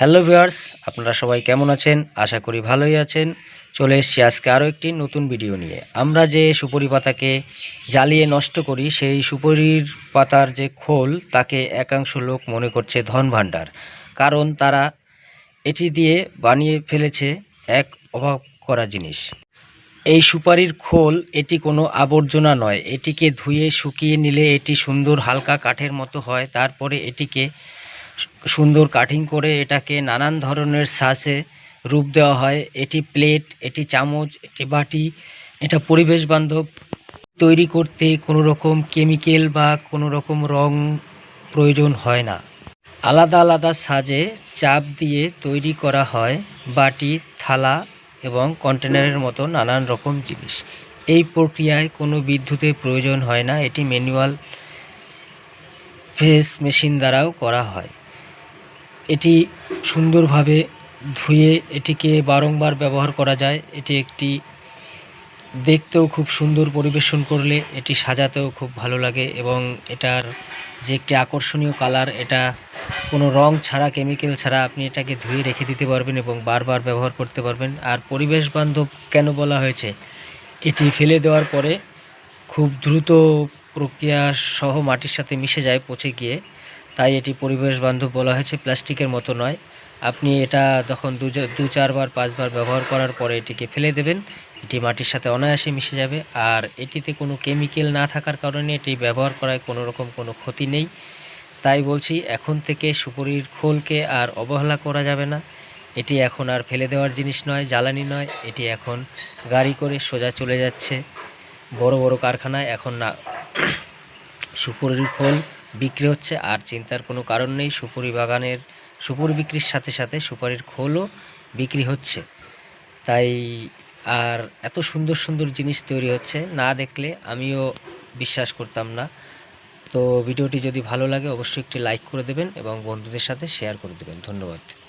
Hello viewers, আপনারা সবাই কেমন আছেন? আশা করি ভালোই আছেন। চলে এসেছি আজকে আরও একটি নতুন ভিডিও নিয়ে। আমরা যে সুপারি পাতাকে জ্বালিয়ে নষ্ট করি, সেই সুপারির পাতার যে খোল, তাকে একাংশ লোক মনে করছে ধন ভাণ্ডার। কারণ তারা এটি দিয়ে বানিয়ে ফেলেছে এক অবাক করা জিনিস। এই সুপারির খোল, এটি কোনো আবর্জনা নয়। এটিকে ধুয়ে শুকিয়ে নিলে এটি সুন্দর হালকা কাঠের মতো হয়। তারপরে এটিকে সুন্দর কাটিং করে এটাকে নানান ধরনের সাজে রূপ দেওয়া হয়। এটি প্লেট, এটি চামচ, এটি বাটি, এটা পরিবেশ বান্ধব। তৈরি করতে কোনো রকম কেমিক্যাল বা কোনো রকম রং প্রয়োজন হয় না। আলাদা আলাদা সাজে চাপ দিয়ে তৈরি করা হয় বাটি, থালা এবং কন্টেনারের মতো নানান রকম জিনিস। এই প্রক্রিয়ায় কোনো বিদ্যুতের প্রয়োজন হয় না। এটি ম্যানুয়াল ফেস মেশিন দ্বারাও করা হয়। এটি সুন্দরভাবে ধুয়ে এটিকে বারংবার ব্যবহার করা যায়। এটি একটি দেখতেও খুব সুন্দর পরিবেশন করলে এটি সাজাতেও খুব ভালো লাগে এবং এটার যে একটি আকর্ষণীয় কালার, এটা কোনো রং ছাড়া, কেমিক্যাল ছাড়া আপনি এটাকে ধুয়ে রেখে দিতে পারবেন এবং বারবার ব্যবহার করতে পারবেন। আর পরিবেশ বান্ধব কেন বলা হয়েছে? এটি ফেলে দেওয়ার পরে খুব দ্রুত প্রক্রিয়া সহ মাটির সাথে মিশে যায় পচে গিয়ে। তাই এটি পরিবেশ বান্ধব বলা হয়েছে, প্লাস্টিকের মতো নয়। আপনি এটা যখন দু দু চারবার, পাঁচবার ব্যবহার করার পরে এটিকে ফেলে দেবেন, এটি মাটির সাথে অনায়াসে মিশে যাবে। আর এটিতে কোনো কেমিক্যাল না থাকার কারণে এটি ব্যবহার করায় কোনো রকম কোনো ক্ষতি নেই। তাই বলছি, এখন থেকে সুপুরির খোলকে আর অবহেলা করা যাবে না। এটি এখন আর ফেলে দেওয়ার জিনিস নয়, জ্বালানি নয়। এটি এখন গাড়ি করে সোজা চলে যাচ্ছে। বড় বড় কারখানায় এখন না, সুপুরির খোল বিক্রি হচ্ছে আর চিন্তার কোনো কারণ নেই। সুপুরি বাগানের, সুপুরি বিক্রির সাথে সাথে সুপারির খোলও বিক্রি হচ্ছে। তাই আর এত সুন্দর সুন্দর জিনিস তৈরি হচ্ছে, না দেখলে আমিও বিশ্বাস করতাম না। তো ভিডিওটি যদি ভালো লাগে, অবশ্যই একটি লাইক করে দেবেন এবং বন্ধুদের সাথে শেয়ার করে দেবেন। ধন্যবাদ।